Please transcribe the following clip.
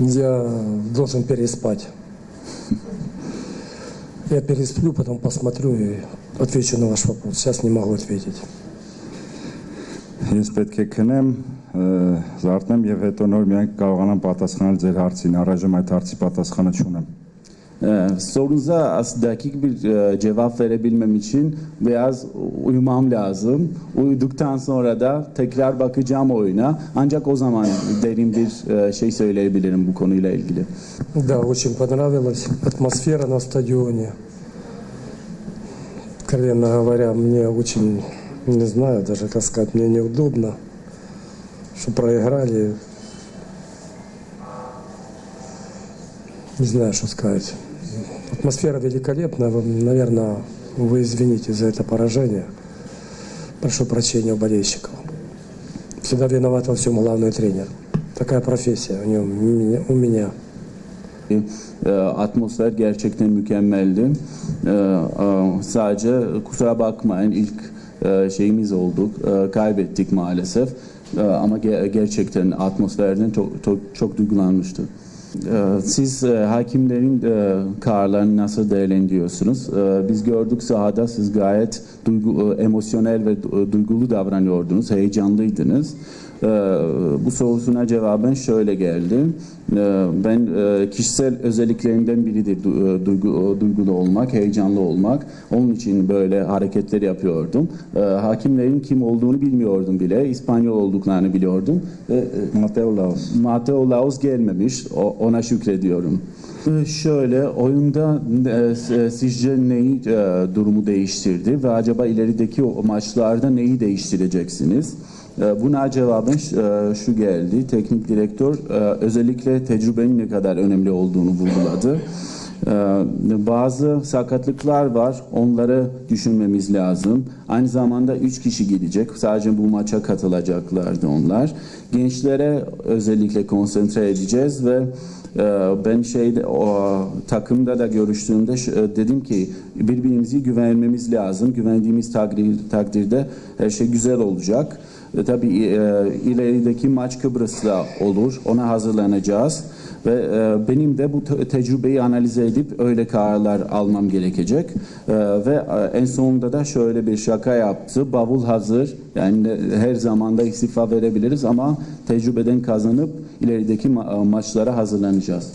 Я должен переспать. Я пересплю, потом посмотрю и отвечу на ваш вопрос. Сейчас не могу ответить. Ես պետք է քնեմ, ը, զարթնեմ եւ հետո նոր միայն կարողանամ պատասխանել ձեր հարցին։ Առայժմ այդ հարցի պատասխանը չունեմ։ Ee, sorunuza as dakik bir e, cevap verebilmem için biraz uyumam lazım. Uyuduktan sonra da tekrar bakacağım oyuna. Ancak o zaman derin bir e, şey söyleyebilirim bu konuyla ilgili. Да, очень понравилась атмосфера на стадионе. Откровенно говоря, мне очень, не знаю даже, как сказать, мне неудобно, что проиграли. Не знаю, что сказать. Атмосфера великолепная. Вы, наверное, вы извините за это поражение. Прошу прощения у болельщиков. Всегда виноват во всем главный тренер. Такая профессия у, него, у меня. E, atmosfer gerçekten mükemmeldi. E, e, sadece kusura bakmayın ilk e, şeyimiz olduk. E, kaybettik maalesef. E, ama ge- gerçekten atmosferden çok çok, çok duygulanmıştı. E, Siz e, hakimlerin e, kararlarını nasıl değerlendiriyorsunuz? E, Biz gördük sahada siz gayet duygu, e, emosyonel ve du- duygulu davranıyordunuz, heyecanlıydınız. Ee, bu sorusuna cevaben şöyle geldi. Ee, ben e, kişisel özelliklerimden biridir e, duygu, e, duygulu olmak, heyecanlı olmak. Onun için böyle hareketler yapıyordum. Ee, hakimlerin kim olduğunu bilmiyordum bile. İspanyol olduklarını biliyordum. Mateo Laos. Mateo Laos gelmemiş. Ona şükrediyorum. Şöyle oyunda sizce neyi durumu değiştirdi ve acaba ilerideki maçlarda neyi değiştireceksiniz? E, Buna cevaben ş- e, şu geldi. Teknik direktör e, özellikle tecrübenin ne kadar önemli olduğunu vurguladı. Bazı sakatlıklar var. Onları düşünmemiz lazım. Aynı zamanda 3 kişi gidecek. Sadece bu maça katılacaklardı onlar. Gençlere özellikle konsantre edeceğiz ve ben şeyde o takımda da görüştüğümde dedim ki birbirimizi güvenmemiz lazım. Güvendiğimiz takdir, takdirde her şey güzel olacak. E, tabii e, ilerideki maç Kıbrıs'ta olur. Ona hazırlanacağız. Ve e, benim de bu te- tecrübeyi analiz edip öyle kararlar almam gerekecek. E, ve e, en sonunda da şöyle bir şaka yaptı. Bavul hazır. Yani de- her zaman da istifa verebiliriz ama tecrübeden kazanıp ilerideki ma- maçlara hazırlanacağız.